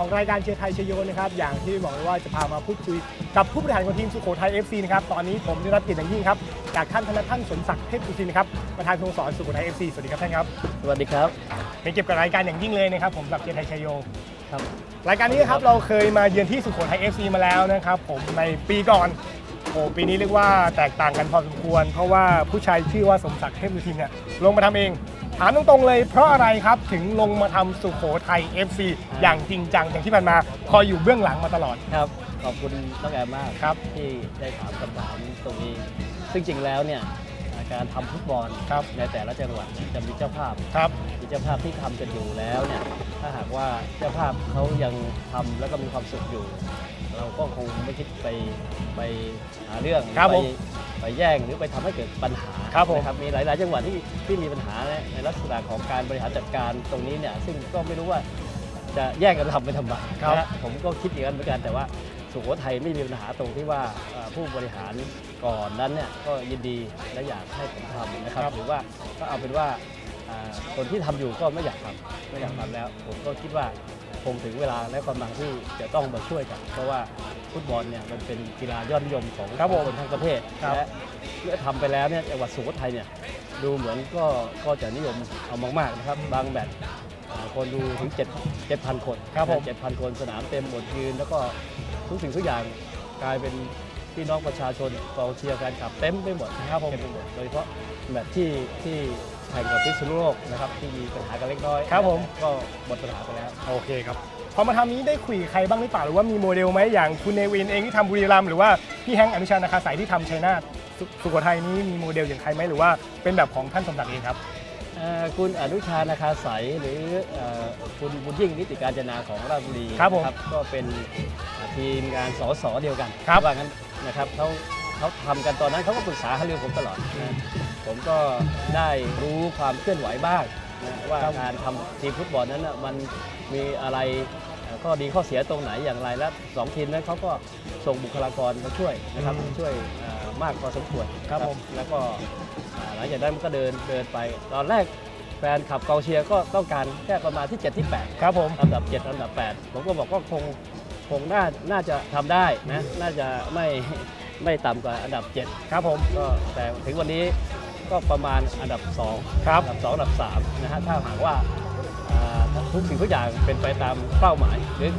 ของรายการเชียร์ไทยเชยโยนะครับอย่างที่บอกไว้ว่าจะพามาพูดคุยกับผู้บริหารของทีมสุโขทัย FC นะครับตอนนี้ผมได้รับเกียรติอย่างยิ่งครับจากท่านธนท่านสมศักดิ์เทพสุทินนะครับประธานสโมสรสุโขทัย FC สวัสดีครับท่านครับสวัสดีครับเป็นเกียรติกับรายการอย่างยิ่งเลยนะครับผมกับเชียร์ไทยเชยโยครับรายการนี้นะครับเราเคยมาเยือนที่สุโขทัย FC มาแล้วนะครับผมในปีก่อนโอ้ปีนี้เรียกว่าแตกต่างกันพอสมควร เพราะว่าผู้ชายชื่อว่าสมศักดิ์เทพสุทินเนี่ยลงมาทำเอง ถามตรงๆเลยเพราะอะไรครับถึงลงมาทำสุโขทัย FC อย่างจริงจังอย่างที่ผ่านมาคอยอยู่เบื้องหลังมาตลอด ครับ ขอบคุณน้องแอมมากครับ ที่ได้ถามคำถามตรงนี้ ซึ่งจริงแล้วเนี่ย การทำฟุตบอลครับในแต่ละจังหวัดเนี่ยจะมีเจ้าภาพครับ มีเจ้าภาพที่ทำกันอยู่แล้วเนี่ยถ้าหากว่าเจ้าภาพเขายังทำแล้วก็มีความสุขอยู่ เราก็คงไม่คิดไปไปหาเรื่องครับไปผมไปแย่งหรือไปทำให้เกิดปัญหาครับผม นะครับมีหลาย ๆ จังหวัดที่ที่มีปัญหาในลักษณะของการบริหารจัดการตรงนี้เนี่ยซึ่งก็ไม่รู้ว่า จะแย่งกันทำไปทำไมครับนะฮะผมก็คิดอย่างนั้นเหมือนกันแต่ว่า สุโขทัยไม่มีปัญหาตรงที่ว่าเอ่อผู้บริหารก่อนนั้นเนี่ยก็ยินดีและอยากให้ผมทำนะครับ หรือว่าก็เอาเป็นว่าอ่าคนที่ทำอยู่ก็ไม่อยากทำไม่อยากทำแล้ว ผมก็คิดว่าคงถึงเวลาและกำลังที่จะต้องมาช่วยกัน เพราะว่าฟุตบอลเนี่ยมันเป็นกีฬายอดนิยมของครับผมคนทั้งประเทศครับและเมื่อทำไปแล้วเนี่ยจังหวัดสุโขทัยเนี่ยดูเหมือนก็ก็จะนิยมเอามากๆนะครับ บางแมตช์อ่าคนดูถึง7 7,000 คนครับผม7,000 คนสนามเต็มหมดยืน แล้วก็ ทุกสิ่งทุกอย่างกลายเป็นพี่น้องประชาชนกองเชียร์แฟนคลับเต็มไปหมดนะครับเต็มไปหมดโดยเฉพาะแมตช์ที่ที่แข่งกับพิษณุโลกนะครับที่มีปัญหากันเล็กน้อยครับผม ก็หมดปัญหาไปแล้ว โอเคครับ พอมาทำนี้ได้คุยกับใครบ้างหรือเปล่าหรือว่ามีโมเดลไหมอย่างคุณเนวินเองที่ทำบุรีรัมย์หรือว่าพี่แฮงค์อนุชานาคาสายที่ทำชัยนาทสุสุโขทัยนี้มีโมเดลอย่างใครไหมหรือว่าเป็นแบบของท่านสมศักดิ์เองครับเอ่อ คุณอนุชานาคาใสยหรือเอ่อคุณบุญยิ่งนิติการจนาของราชบุรีครับผมนะก็เป็นทีมงานสสเดียวกันครับว่างั้นนะครับเขาเขาทำกันตอนนั้นเขาก็ปรึกษาหารือผมตลอดนะผมก็ได้รู้ความเคลื่อนไหวบ้างนะว่าครับการทำทีมฟุตบอลนั้นนะมันมีอะไรเอ่อข้อดีข้อเสียตรงไหนอย่างไรและสองทีมนั้นเขาก็ส่งบุคลากรมาช่วยนะครับอืมช่วยเอ่อ มากพอสมควรครับผม แล้วก็อ่าหลังจากนั้นมันก็เดินเดินไป ตอนแรกแฟนขับกองเชียร์ก็ต้องการแค่ประมาณที่ 7 ที่ 8 ครับผมอันดับ 7 อันดับ 8 ผมก็บอกว่าคงคงน่าน่าจะทำได้นะ น่าจะไม่ไม่ต่ำกว่าอันดับ 7 ครับผมก็แต่ถึงวันนี้ก็ประมาณอันดับ 2 ครับ อันดับ 2 อันดับ 3 นะฮะ ถ้าหากว่าอ่าทุกสิ่งทุกอย่างเป็นไปตามเป้าหมาย หรือ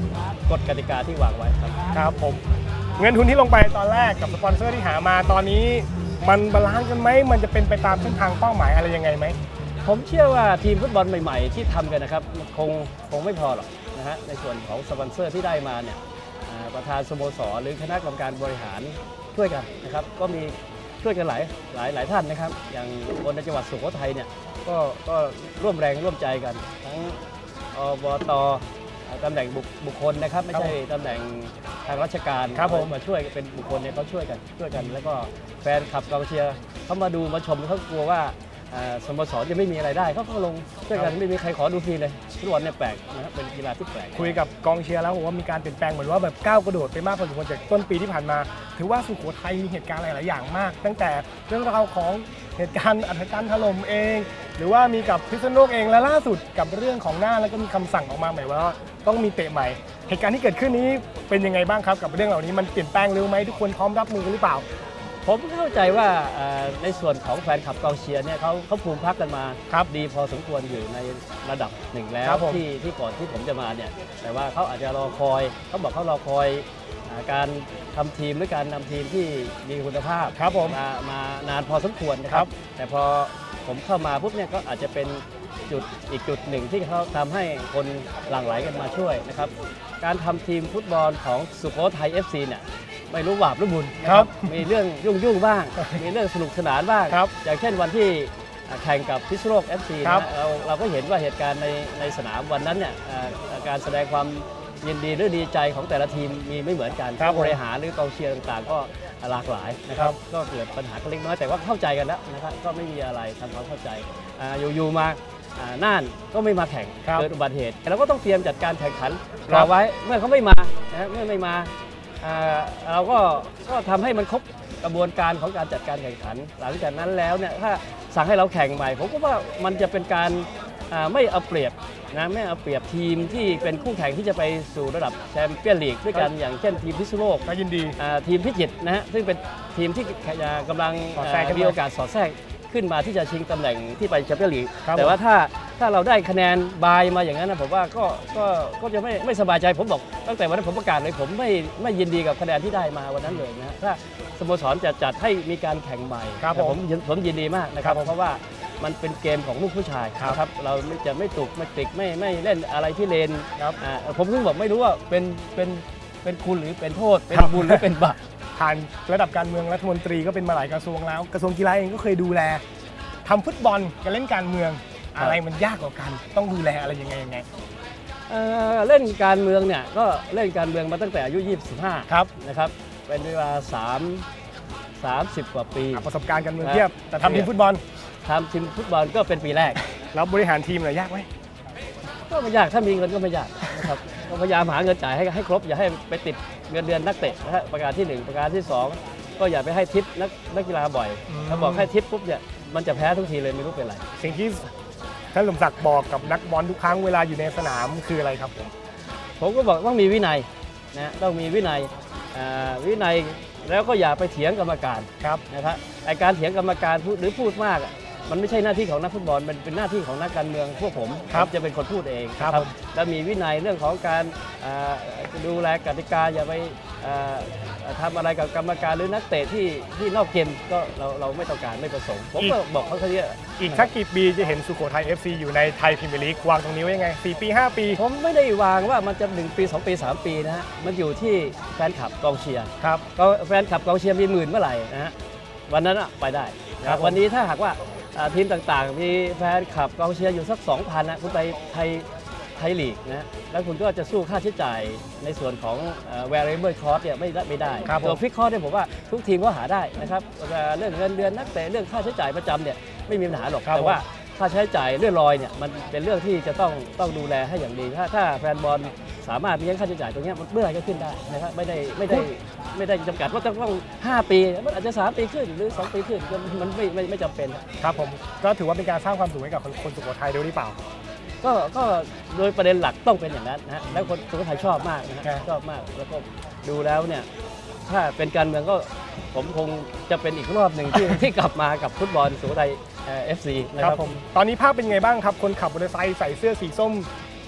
กฎกติกาที่วางไว้ครับ ครับผม เงินทุนที่ลงไปตอนแรกกับสปอนเซอร์ที่หามาตอนนี้ มันบาลานซ์กันไหมมันจะเป็นไปตามเส้นทางเป้าหมายอะไรยังไงไหมผมเชื่อว่าทีมฟุตบอลใหม่ ๆ ที่ทำกันนะครับคงคงไม่พอหรอกนะฮะในส่วนของสปอนเซอร์ที่ได้มาเนี่ยประธานสโมสรหรือคณะกรรมการบริหารช่วยกันนะครับ ก็มีช่วยกันหลายหลายหลายท่านนะครับ อย่างคนในจังหวัดสุโขทัยเนี่ยก็ก็ร่วมแรงร่วมใจกัน ทั้งอบตอ ตำแหน่งบุคบุคคลนะครับไม่ใช่ตำแหน่งทางราชการครับผมมาช่วยเป็นบุคคลเนี่ยเขาช่วยกันช่วยกัน แล้วก็แฟนคลับกองเชียร์เขามาดูมาชมเขากลัวว่าอ่า สโมสรจะไม่มีอะไรได้เขาก็ลงช่วยกันไม่มีใครขอดูฟรีเลยฟุตบอลเนี่ยแปลกนะครับเป็นกีฬาที่แปลกคุยกับกองเชียร์แล้วผมว่ามีการเปลี่ยนแปลงเหมือนว่าแบบก้าวกระโดดไปมากพอสมควรจากต้นปีที่ผ่านมา ถือว่าสุโขทัยมีเหตุการณ์หลาย ๆ อย่างมาก ตั้งแต่เรื่องราวของเหตุการณ์อัธการถล่มเอง หรือว่ามีกับพิษณุโลกเองและล่าสุดกับเรื่องของหน้าแล้วก็มีคำสั่งออกมาใหม่ว่าต้องมีเตะใหม่ เหตุการณ์ที่เกิดขึ้นนี้เป็นยังไงบ้างครับกับเรื่องเหล่านี้มันเปลี่ยนแปลงเร็วไหมทุกคนพร้อมรับมือหรือเปล่า ผมเข้าใจว่าอ่าในส่วนของแฟนคลับกองเชียร์เนี่ยเขาเขาภูมิพักกันมาครับดีพอสมควรอยู่ในระดับหนึ่งแล้วครับผม ที่ที่ก่อนที่ผมจะมาเนี่ยแต่ว่าเขาอาจจะรอคอยเขาบอกเขารอคอยอ่าการทำทีมหรือการนำทีมที่มีคุณภาพครับผม มามานานพอสมควรนะคครัรับ บ แต่พอผมเข้ามาปุ๊บเนี่ยก็อาจจะเป็นจุดอีกจุดหนึ่งที่เขาทำให้คนหลั่งไหลกันมาช่วยนะครับการทำทีมฟุตบอลของสุโขทัย FC เนี่ย ไม่รู้หวาบหรือบุญนะครับมีเรื่องยุ่งยุ่งๆบ้าง มีเรื่องสนุกสนานบ้างครับอย่างเช่นวันที่อ่าแข่งกับพิษณุโลก FC ครับนะเราเราก็เห็นว่าเหตุการณ์ในในสนามวันนั้นเนี่ยอ่าการแสดงความยินดีหรือดีใจของแต่ละทีมมีไม่เหมือนกันครับผมบริหารหรือกองเชียร์ต่างๆ ก็หลากหลายนะครับก็เกิดปัญหากันเล็กน้อยแต่ว่าเข้าใจกันแล้วนะครับก็ไม่มีอะไรทำความเข้าใจอ่าอยู่ๆมาอ่าน่านก็ไม่มาแข่งครับเกิดอุบัติเหตุเราก็ต้องเตรียมจัดการแข่งขันครัรบอไว้เมื่อเขาไม่มานะเมื่อไม่มาอ่า เราก็ก็ทำให้มันครบกระบวนการของการจัดการแข่งขัน หลังจากนั้นแล้วเนี่ยถ้าสั่งให้เราแข่งใหม่ผมก็ว่ามันจะเป็นการอ่าไม่เอาเปรียบนะไม่เอาเปรียบทีมที่เป็นคู่แข่งที่จะไปสู่ระดับแชมเปี้ยนลีกด้วยกันอย่างเช่นทีมพิษณุโลกก็ยินดีอ่าทีมพิจิตรนะฮะซึ่งเป็นทีมที่อ่ากำลังสอดแทรกอ่าขึ้นมามีโอกาสสอดแทรกขึ้นมาที่จะชิงตำแหน่งที่ไปแชมเปี้ยนลีกครับแต่ว่าถ้า ถ้าเราได้คะแนนบายมาอย่างนั้นนะผมว่าก็ก็ก็จะไม่ไม่สบายใจผมบอกตั้งแต่วันนั้นผมประกาศเลยผมไม่ไม่ยินดีกับคะแนนที่ได้มาวันนั้นเลยนะฮะถ้าสโมสรจะจัดให้มีการแข่งใหม่ครับแต่ผมผมยินผมยินดีมากนะครับ ครับผมเพราะว่ามันเป็นเกมของลูกผู้ชายครับ นะครับเราไม่จะไม่ตุกไม่ติกไม่ไม่เล่นอะไรที่เลนครับอ่าผมเพิ่งบอกไม่รู้ว่าเป็นเป็นเป็นคุณหรือเป็นโทษ เป็นครับบุญหรือเป็นบาป ผ่านระดับการเมืองรัฐมนตรีก็เป็นมาหลายกระทรวงแล้ว กระทรวงกีฬาเองก็เคยดูแลทำฟุตบอลกับเล่นการเมืองครับ อะไรมันยากกว่ากัน ต้องดูแลอะไรยังไงยังไงเอ่อเล่นการเมืองเนี่ยก็เล่นการเมืองมาตั้งแต่อายุ 25 ครับนะครับ เป็นเวลา3 30 กว่าปีอะประสบการณ์การเมืองครับเทียบ แต่ทำทีมฟุตบอลทำทีมฟุตบอลก็เป็นปีแรก แล้วบริหารทีมเลยยากไหมก็ไม่ยากถ้ามีเงินก็ไม่ยากนะครับ ก็พยายามหาเงินจ่ายให้ให้ครบอย่าให้ไปติดเงินเดือนนักเตะนะฮะประการที่ 1 ประการที่ 2 ก็อย่าไปให้ทิปนักนักกีฬาบ่อยอืมถ้าบอกให้ทิปปุ๊บเนี่ยมันจะแพ้ทุกทีเลยไม่รู้เป็นไร สิ่งที่ ท่านสมศักดิ์บอกกับนักบอลทุกครั้งเวลาอยู่ในสนามคืออะไรครับผมผมก็บอกต้องมีวินัยนะต้องมีวินัยอ่าวินัยแล้วก็อย่าไปเถียงกรรมการครับนะครับไอการเถียงกรรมการพูดหรือพูดมากอะมันไม่ใช่หน้าที่ของนักฟุตบอลมันเป็นหน้าที่ของนักการเมืองพวกผมครับผมจะเป็นคนพูดเองครับนะผมแล้วมีวินัยเรื่องของการอ่าดูแลกติกาอย่าไป อ่าทำอะไรกับกรรมการหรือนักเตะที่ที่นอกเกมก็เราเราไม่ต้องการไม่ประสงค์ ผมก็บอกเขาแค่นี้อีกสักกี่ปีจะเห็นสุโขทัย FC อยู่ในไทยพรีเมียร์ลีกวางตรงนี้ไว้ยังไง 4 ปี 5 ปี ผมไม่ได้วางว่ามันจะ 1 ปี 2 ปี 3 ปีนะฮะมันอยู่ที่แฟนคลับกองเชียร์ครับก็แฟนคลับกองเชียร์มีหมื่นเมื่อไหร่นะฮะวันนั้นอะไปได้นะครับผมวันนี้ถ้าหากว่าอ่าทีมต่างๆ มีแฟนคลับกองเชียร์อยู่สัก 2,000นะคุณไปไทย ไทยลีกนะแล้วคุณก็จะสู้ค่าใช้จ่ายในส่วนของเอ่อ variable cost เนี่ยไม่ได้ไม่ได้ครับผมตัว fixed cost เนี่ยผมว่าทุกทีมก็หาได้นะครับเอ่อเรื่องเงินเดือนนักเตะเรื่องค่าใช้จ่ายประจำเนี่ยไม่มีปัญหาหรอกครับแต่ว่าค่าใช้จ่ายเลื่อนลอยเนี่ยมันเป็นเรื่องที่จะต้องต้องดูแลให้อย่างดี ถ้าถ้าแฟนบอลสามารถเลี้ยงค่าใช้จ่ายตรงเนี้ยมันเมื่อไหร่ก็ขึ้นได้นะครับไม่ได้ไม่ได้ไม่ได้จำกัดว่าต้อง5ปีมันอาจจะ 3 ปีขึ้นหรือ 2 ปีขึ้นก็มันไม่ไม่ไม่จำเป็น ครับผมก็ถือว่าเป็นการสร้างความสุขให้กับคนคนสุโขทัยด้วยหรือเปล่า ก็ก็โดยประเด็นหลักต้องเป็นอย่างนั้นนะฮะแล้วคนสุโขทัยชอบมากนะฮะครับ ชอบมากแล้วก็ดูแล้วเนี่ยถ้าเป็นการเมืองก็ผมคงจะเป็นอีกรอบหนึ่งที่ ที่กลับมากับฟุตบอลสุโขทัยเอฟซีนะคครัรับบผมตอนนี้ภาพเป็นยังไงบ้างครับ คนขับมอเตอร์ไซค์ใส่เสื้อสีส้ม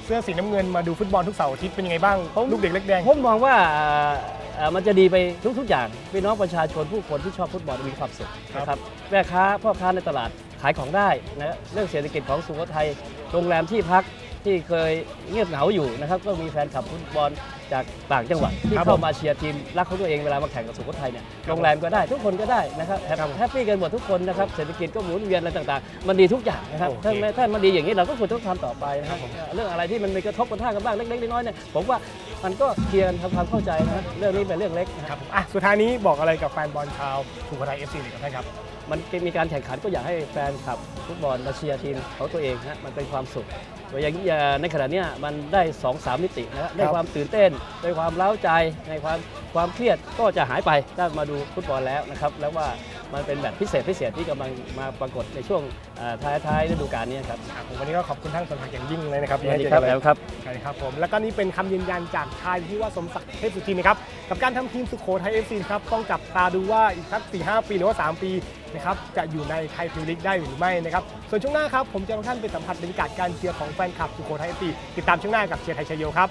เสื้อสีน้ำเงินมาดูฟุตบอลทุกเสาร์อาทิตย์เป็นยังไงบ้างผมลูกเด็กเล็กแดง ผมมองว่าอ่าอ่ามันจะดีไปทุก ๆ อย่างพี่น้องประชาชนผู้คนที่ชอบฟุตบอลมีความสุขครับนะครับแม่ค้าพ่อค้าในตลาด ขายของได้นะเรื่องเศรษฐกิจของสุโขทัยโรงแรมที่พักที่เคยเงียบเหงาอยู่นะครับก็มีแฟนคลับฟุตบอลจากต่างจังหวัดที่ครับเข้าผมมาเชียร์ทีมรักของตัวเองเวลามาแข่งกับสุโขทัยเนี่ยโรงแรมก็ได้ทุกคนก็ได้นะครับแฮปครับแฮปปี้กันหมดทุกคนนะครับเศรษฐกิจก็หมุนเวียนอะไรต่างๆ มันดีทุกอย่างนะครับโอเคถ้าไม่ถ้ามันดีอย่างนี้เราก็ควรต้องทำต่อไปนะครับครับผมเรื่องอะไรที่มันมีกระทบกระทั่งกันบ้างเล็กๆน้อยๆเนี่ยผมว่ามันก็เคลียร์กันทำความเข้าใจนะเรื่องนี้เป็นเรื่องเล็กนะคครัรับบผมอะสุดท้ายนี้บอกอะไรกับแฟนบอลชาวสุโขทัย FC หน่อยครับท่านครับ มันมีการแข่งขันก็อยากให้แฟนคลับฟุตบอลมาเชียร์ทีมของตัวเองนะมันเป็นความสุขโดยอย่างนี้ในขณะเนี้ยมันได้2อสามมิตินะได้ความตื่นเต้นได้ความเล้าใจในความความเครียดก็จะหายไปถ้ามาดูฟุตบอลแล้วนะครับแล้วว่ามันเป็นแบบพิเศษพิเศษที่กำลังมาปรากฏในช่วงอ่าท้ายๆฤดูกาลนี้ครับครับผมวันนี้ก็ขอบคุณท่านสมศักดิ์อย่างยิ่งเลยนะครับสวัสดีที่ครับให้เกียรติแล้วครับใช่ครับผมแล้วก็นี่เป็นคำยืนยันจากชายที่ว่าสมศักดิ์เทพสุทินนะครับกับการทำทีมสุโขทัย FC นะครับต้องจับตาดูว่าอีกสัก4-5 ปีหรือว่า 3 ปี นะครับจะอยู่ในไทยพรีเมียร์ลีกได้หรือไม่นะครับส่วนช่วงหน้าครับผมจะพาท่านไปสัมผัสบรรยากาศการเชียร์ของแฟนคลับสุโขทัยตีติดตามช่วงหน้ากับเชียร์ไทยชัยโยครับ